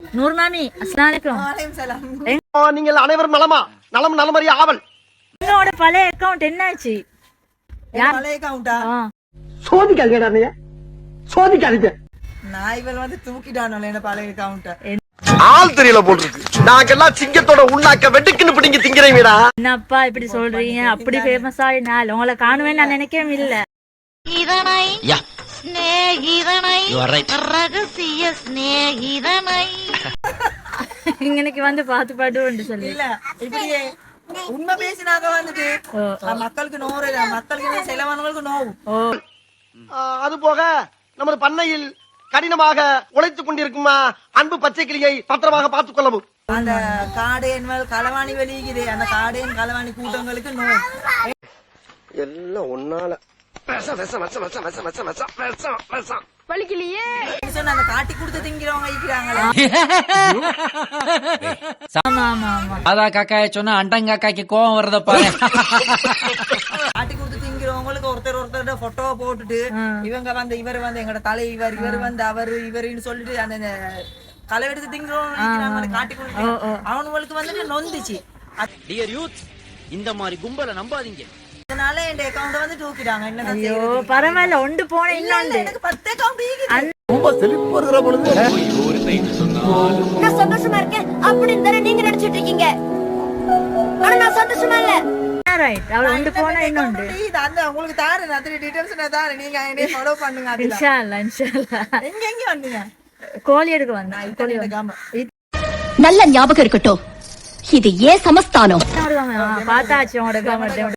நூறு மாமி அஸ்லாம் வலைக்கும் வாலையும் சலாம் நீங்கள் அனைவரும் நலமா? நலம் நலமறிய ஆவல். என்னோட பழைய அக்கவுண்ட் என்னாச்சு? பழைய கவுண்டா ஆ. சோதிக்காதீங்க நீங்க சோதிக்காதீங்க. நான் இவள் வந்து தூக்கிட்டானோ என்ன பழைய கவுண்டை ஆள் தெரியல போல் இருக்கு நாங்கெல்லாம் சிங்கத்தோட உண்ணாக்க வெட்டுக்குன்னு பிடிங்க திங்கிறீங்கடா என்னப்பா இப்படி சொல்றீங்க? அப்படி ஃபேமஸ் ஆயினால் உங்களை காணுவேன்னு நான் நினைக்கவே இல்ல. இதனை Yeah. சிநேகிதனை You are right. ரகசிய சிநேகிதனை. இன்னைக்கு வந்து பாத்து பாட்டு சொல்லி. இல்ல இப்படியே உண்மை பேசினாக்க வந்துட்டு மக்களுக்கு நோறு இல்ல மக்களுக்கு செலவானவங்களுக்கு நோவு. அது போக நமது பண்ணையில் கடினமாக உழைத்துக் கொண்டிருக்கும் அன்பு பச்சை கிளியை பத்திரமாக பார்த்துக் கொள்ளவும். அந்த காடேன் மேல் களவாணி வெளியுது அந்த காடேன் களவாணி கூட்டங்களுக்கு நோய் எல்லாம் ஒன்னால. விஷம், விஷம், விஷம், விஷம், விஷம், விஷம், விஷம், விஷம், விஷம். சொன்ன அந்த காட்டி கொடுத்து திங்கிறவங்க இருக்கிறாங்களே. ஆமா ஆமா ஆமா அதா காக்காய சொன்னா அண்டங்காக்காய்க்கு கோவம் வரத பாரு. காட்டி கொடுத்து திங்கிறவங்களுக்கு ஒருத்தர் ஒருத்தர் போட்டோவை போட்டுட்டு இவங்க வந்து இவர் வந்து எங்கட தலைவர் இவர் வந்து அவரு இவருன்னு சொல்லிட்டு அந்த களை எடுத்து திங்கிறவங்க காட்டி கொடுத்து அவனுங்களுக்கு வந்துட்டு நொந்துச்சு. டியர் யூத் இந்த மாதிரி கும்பலை நம்பாதீங்க. அதனால என் அக்கௌண்ட் வந்து தூக்கிட்டாங்க. என்ன ஐயோ பரவாயில்ல ஒன்று போன இன்னொன்று எனக்கு பத்து அக்கௌண்ட் நான் சந்தோஷமா இருக்கேன். அப்படின்னு தானே நீங்க நினைச்சிட்டு இருக்கீங்க? ஆனா நான் சந்தோஷமா இல்ல. ரைட் அவள் ஒன்று போன இன்னொன்று அந்த உங்களுக்கு தாரு டீடைல்ஸ் நான் தாரு. நீங்க என்னைய ஃபாலோ பண்ணுங்க இன்ஷா இன்ஷா எங்க எங்க வந்தீங்க? கோழி எடுக்க வந்தேன். கோழி எடுக்காம. நல்ல ஞாபகம் இருக்கட்டும். இது ஏன் சமஸ்தானம்? பார்த்தாச்சு உங்களோட கவர்மெண்ட்